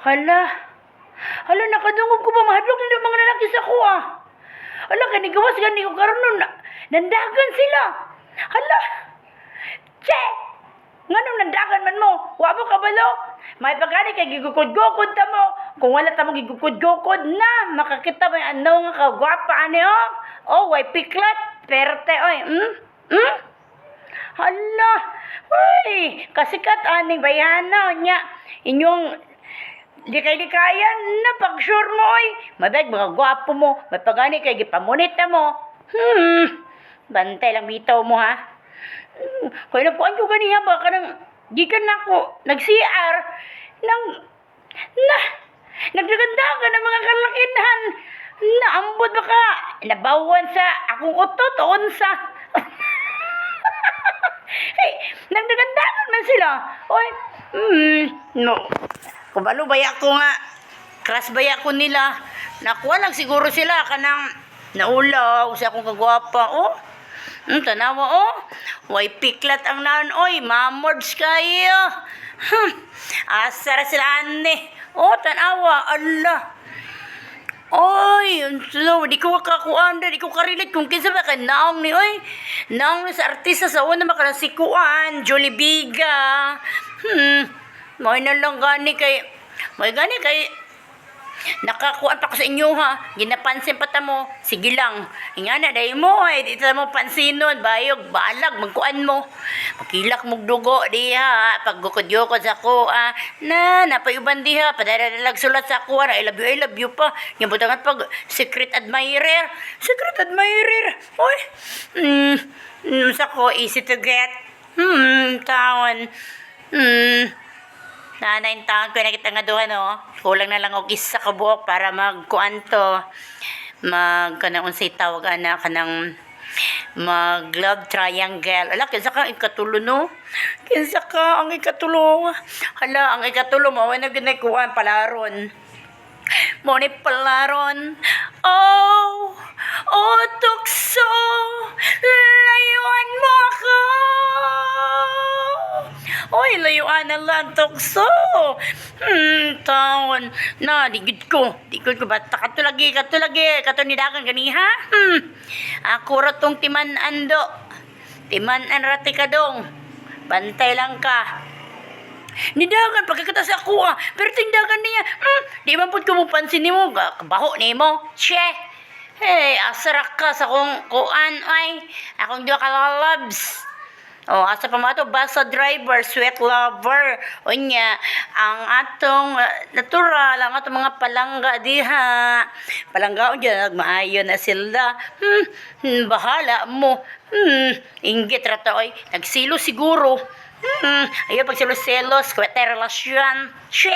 Hala. Hala, nakadungog ko ba mahadlok yung mga lalaki sa kuha? Hala, kanigawas gani ko karon nun. na- Nandagan sila. Hala. Che! Nga nung nandagan man mo, wa mo kabalo. May pagani kay gigukod-gukod ta mo. Kung wala ta mo gigukod-gukod na, makakita mo ano nga kagwapa ani oh. Oh, way piklat. Perte oy. Hmm? Hmm? Hala. Uy, kasikat aning bayana nya. Inyong di kay di kaya na pag sure mo oy. Mabag mga gwapo mo, may pagani kay gipamunit na mo. Hmm. Bantay lang bitaw mo ha. Kaya napuan ko ganiya ba kanang gikan nako nag-CR nang na nagdagandagan ng mga kalakinhan na ambot ba ka nabawan sa akong utot o unsa hey, nagdagandagan man sila oy hmm no kubalo baya ko nga crush baya ko nila nakuha lang siguro sila kanang naulaw sa akong kagwapa oh Hmm, tanawa oh. Way piklat ang nan oy, mamords kayo. Hmm. Asara sila ane. Oh, tanawa, Allah. Oy, so, di ko kakuan di ko karelate kung kinsa ba ka naong ni oy. Naong ni sa artista sa una makala si Kuan, Jolie Biga. Hmm. May na lang gani kay may gani kay Nakakuan pa ko sa inyo ha. Ginapansin pa ta mo. Sige lang. Nga na dahil mo ay di ta mo pansinon. Bayog, balag, magkuan mo. Makilak mong dugo diha. Paggukod-yukod sa kuha. Na, napayuban diha. Padadadalag sulat sa kuha. I love you, I love you pa. Yung butangat pag secret admirer. Secret admirer. Uy. Hmm. Mm, sa ko, easy to get. Hmm, tawon. Hmm. Nanay taon ko nakita nga duha no. Kulang na lang og isa ka buok para magkuan to. Mag kanang unsay tawag ana kanang mag love triangle. Ala kinsa ka ikatulo no? Kinsa ka ang ikatulo? Hala ang ikatulo mo na ginay palaron. Mo ni palaron. Oh, oh Oy, layuan na lang tukso. Hmm, taon. Na, digid ko. Digid ko. Basta kato lagi, kato lagi. Kato nidagan ganiha. Hmm. Ako ra tong timan ando. Timan an rati ka dong. Bantay lang ka. Nidagan pagkakita sa ako ah. Pero tindagan niya. Hmm, di man pud ko mo pansin nimo. Ga- Kabaho nimo. She. Hey, asarak ka sa kong kuan ay. Akong duha ka loves. Oh, asa pa mga to, basa driver, sweat lover. O niya, ang atong uh, natural, ang atong mga palangga diha. Palangga dyan, nagmaayo na sila. Hmm, hmm, bahala mo. Hmm, inggit rata oy. Nagsilo siguro. Hmm, ayaw pag silo-selos, kwete relasyon. She!